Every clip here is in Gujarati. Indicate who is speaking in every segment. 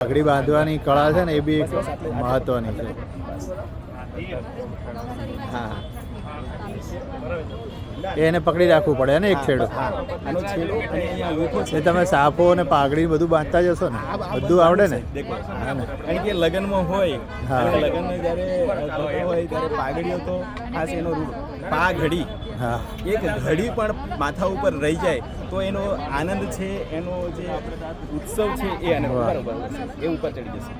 Speaker 1: પાઘડી બાંધવાની કળા છે ને એ બી એક મહત્વની છે. હા. એને પકડી રાખવું પડે ને એક છેડો. એ તમે સાપો અને પાઘડી બધું બાંધતા જશો ને બધું આવડે ને?
Speaker 2: કારણ કે લગ્નમાં હોય. લગ્નમાં જ્યારે હોય ત્યારે પાઘડીઓ તો ખાસ એનો રૂ- પાઘડી.
Speaker 1: હા.
Speaker 2: એક ઘડી પણ માથા ઉપર રહી જાય તો એનો આનંદ છે એનો જે ઉત્સવ છે એ અને. બરાબર. એ ઉપર ચડી જશે.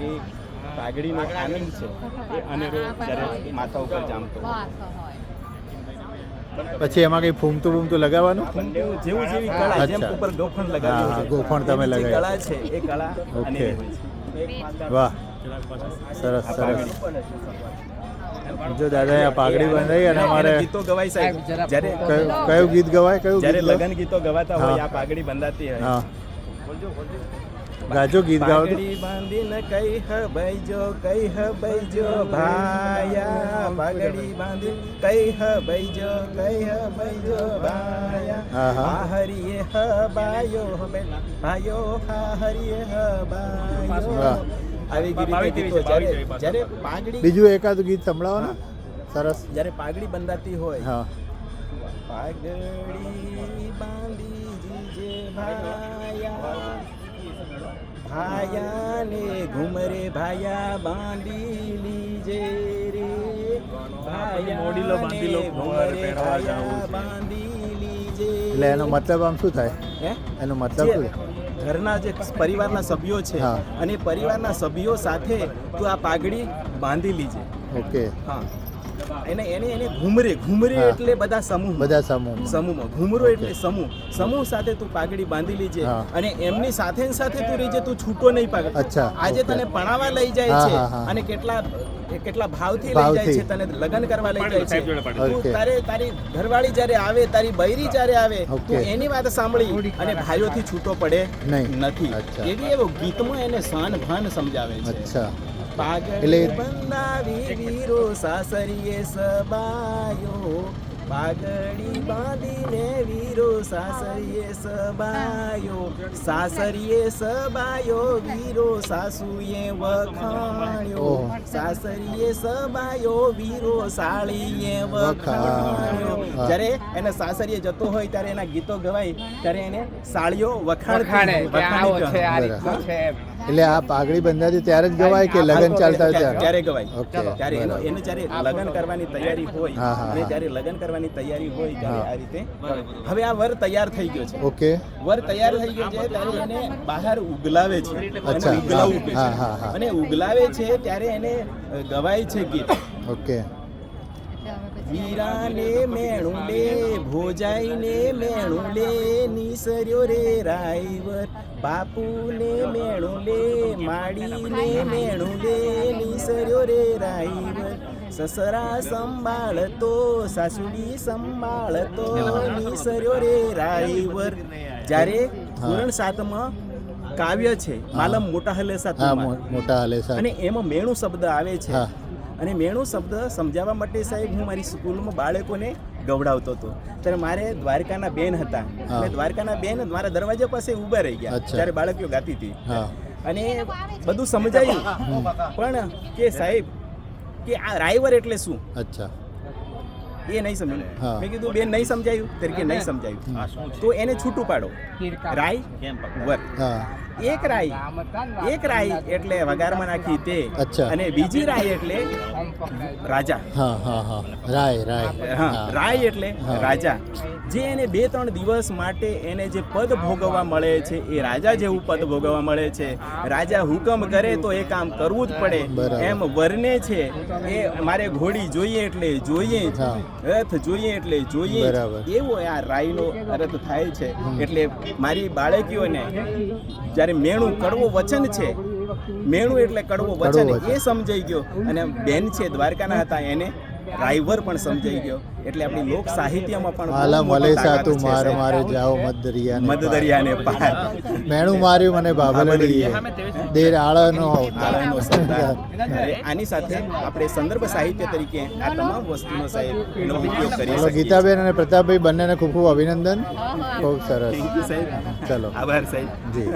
Speaker 2: એ પાઘડીનો આનંદ છે. એ અનેરો જ્યારે માથા ઉપર જામતો
Speaker 1: પછી એમાં કઈ ફૂમતું બૂમતું લગાવવાનું?
Speaker 2: જેવું જેવું કળા જેમ ઉપર ગોફણ
Speaker 1: હા,
Speaker 2: લગાવ્યું
Speaker 1: ગોફણ તમે લગાવ્યું.
Speaker 2: કળા છે એ કળા
Speaker 1: ઓકે. વાહ. સરસ સરસ. જો દાદા આ પાઘડી બંધાઈ અને અમારે
Speaker 2: ગીતો ગવાય સાહેબ જ્યારે
Speaker 1: કયું કયું ગીત ગવાય કયું
Speaker 2: જ્યારે લગ્ન ગીતો ગવાતા હોય આ પાઘડી બંધાતી હોય.
Speaker 1: હા. ગાજો ગીત ગાવ
Speaker 2: પાઘડી બાંધીને કઈ હ બૈજો કઈ હ બૈજો ભાયા. પાઘડી બાંધી કઈ હ બૈજો કઈ હ બૈજો ભાયા.
Speaker 1: હા,
Speaker 2: હરિયે હ બાયો હ ભાયો હા હરિયે હ જ્યારે પાઘડી
Speaker 1: બીજું એકાદ ગીત સંભળાવો ને. સરસ.
Speaker 2: જ્યારે પાઘડી બંધાતી હોય.
Speaker 1: હા.
Speaker 2: પાઘડી બાંધી જીજે ભાયા ભાયાને ઘુમરે ભાયા બાંધી લીજે રે.
Speaker 3: મોડીલો બાંધી લો,
Speaker 2: ઘુમરે
Speaker 3: પહેરવા જાવું
Speaker 2: ભાયા બાંધી લીજે
Speaker 1: એટલે એનો મતલબ આમ શું થાય?
Speaker 2: હે?
Speaker 1: એનો મતલબ શું
Speaker 2: ઘરના જે પરિવારના સભ્યો છે. અને પરિવારના સભ્યો સાથે તું આ પાઘડી બાંધી લીજે.
Speaker 1: ઓકે.
Speaker 2: હા. એને એને એને ઘુમરે ઘુમરે એટલે બધા સમૂહ.
Speaker 1: બધા સમૂહ.
Speaker 2: સમૂહમાં. ઘુમરો એટલે સમૂહ. સમૂહ સાથે તું પાઘડી બાંધી લીજે અને એમની સાથે સાથે તું રહીજે તું છૂટો નહીં પાઘડી.
Speaker 1: અચ્છા,
Speaker 2: આજે તને પણાવા લઈ જાય છે. અને કેટલા કેટલા ભાવથી લઈ જાય છે તને લગ્ન કરવા લઈ જાય છે. તું તારે તારી ઘરવાળી જ્યારે આવે તારી બૈરી જ્યારે આવે તું એની વાત સાંભળી અને ભાઈઓથી છૂટો પડે
Speaker 1: નહીં.
Speaker 2: નથી. એવી એવો ગીતમાં એને શાન ભાન સમજાવે છે.
Speaker 1: અચ્છા. એટલે-
Speaker 2: બંધાવી વીરો સાસરીએ સબાયો. પાઘડી બાંધીને વીરો સાસરીએ સબાયો. સાસરીએ સબાયો વીરો સાસુએ વખાણ્યો. સાસરીએ સબાયો વીરો સાળીએ વખાણ્યો. જ્યારે એને સાસરીએ જતો હોય ત્યારે એના ગીતો ગવાય ત્યારે એને સાળીઓ વખાણ
Speaker 4: વખાણે છે આ. રીતનો છે.
Speaker 1: એટલે આ પાઘડી બંધાતી ત્યારે જ ગવાય કે લગ્ન ચાલતા હોય
Speaker 2: ત્યારે?
Speaker 1: ત્યારે
Speaker 2: ગવાય.
Speaker 1: ઓકે
Speaker 2: ત્યારે એનો એને જ્યારે લગ્ન કરવાની તૈયારી હોય અને જ્યારે લગ્ન કરવાની તૈયારી હોય ત્યારે આ રીતે હવે આ વર તૈયાર થઈ ગયો છે.
Speaker 1: ઓકે.
Speaker 2: વર તૈયાર થઈ ગયો છે ત્યારે એને બહાર ઉગલાવે છે.
Speaker 1: અચ્છા.
Speaker 2: ઉગલાવવું
Speaker 1: હા, હા, હા.
Speaker 2: અને ઉગલાવે છે ત્યારે એને ગવાય છે ગીત.
Speaker 1: ઓકે.
Speaker 2: વીરાને મેણું લે ભોજાઈને મેણું લે નિસર્યો રે રાઈવર બાપુને મેણું લે માડીને મેણું લે નિસર્યો રે રાઈવ સસરા સંભાળતો સાસુડી સંભાળતો નિસર્યો રે રાઈવર જ્યારે ધોરણ સાતમાં કાવ્ય છે માલમ મોટા હલે
Speaker 1: હા
Speaker 2: સાત
Speaker 1: મો- મોટા હલેસા
Speaker 2: અને એમાં મેણું શબ્દ આવે છે અને મેણું શબ્દ સમજાવવા માટે સાહેબ હું મારી સ્કૂલમાં બાળકોને ગવડાવતો હતો. ત્યારે મારે દ્વારકાના બેન હતા. અને દ્વારકાના બેન મારા દરવાજા પાસે ઊભા રહી ગયા. ત્યારે બાળકીઓ ગાતી હતી. અને બધું સમજાયું. પણ કે સાહેબ કે આ રાઈવર એટલે શું?
Speaker 1: અચ્છા.
Speaker 2: એ નહીં સમજાયું. મેં કીધું બેન નહીં સમજાયું? તરીકે નહીં સમજાયું. તો એને છૂટું પાડો. રાય
Speaker 1: વર્ક
Speaker 2: એક રાય. એક રાય એટલે વગારમાં નાખી તે અને બીજી રાય એટલે રાજા.
Speaker 1: હા હા હા. રાય રાય.
Speaker 2: હા રાય એટલે રાજા. જે એને બે ત્રણ દિવસ માટે એને જે પદ ભોગવવા મળે છે એ રાજા જેવું પદ ભોગવવા મળે છે. રાજા હુકમ કરે તો એ કામ કરવું જ પડે. એમ વરને છે એ મારે ઘોડી જોઈએ એટલે જોઈએ. રથ જોઈએ એટલે જોઈએ. એવો આ રાયનો રથ થાય છે એટલે મારી બાળકીઓને જ્યારે મેણું કડવું વચન છે મેણું એટલે કડવો વચન
Speaker 1: કડવું વચન.
Speaker 2: એ સમજાઈ ગયો અને બેન છે દ્વારકાના હતા એને ડ્રાઈવર પણ સમજાઈ ગયો. એટલે આપણી લોક સાહિત્યમાં પણ આલા
Speaker 1: માલા
Speaker 2: તાકાત
Speaker 1: માર મારે જાઓ મત દરિયા
Speaker 2: મત દરિયાને પાર.
Speaker 1: મેણું માર્યું મને બાબલડીએ દેર આળનો
Speaker 2: આળાનો આની સાથે આપણે સંદર્ભ સાહિત્ય તરીકે આ તમામ વસ્તુનો સાહેબ એનો ઉપયોગ કરી શકીએ
Speaker 1: ગીતાબેન અને પ્રતાપભાઈ બંનેને ખૂબ ખૂબ અભિનંદન. ખૂબ સરસ.
Speaker 2: થેન્ક યુ સાહેબ.
Speaker 1: ચલો.
Speaker 2: આભાર સાહેબ.
Speaker 1: જી.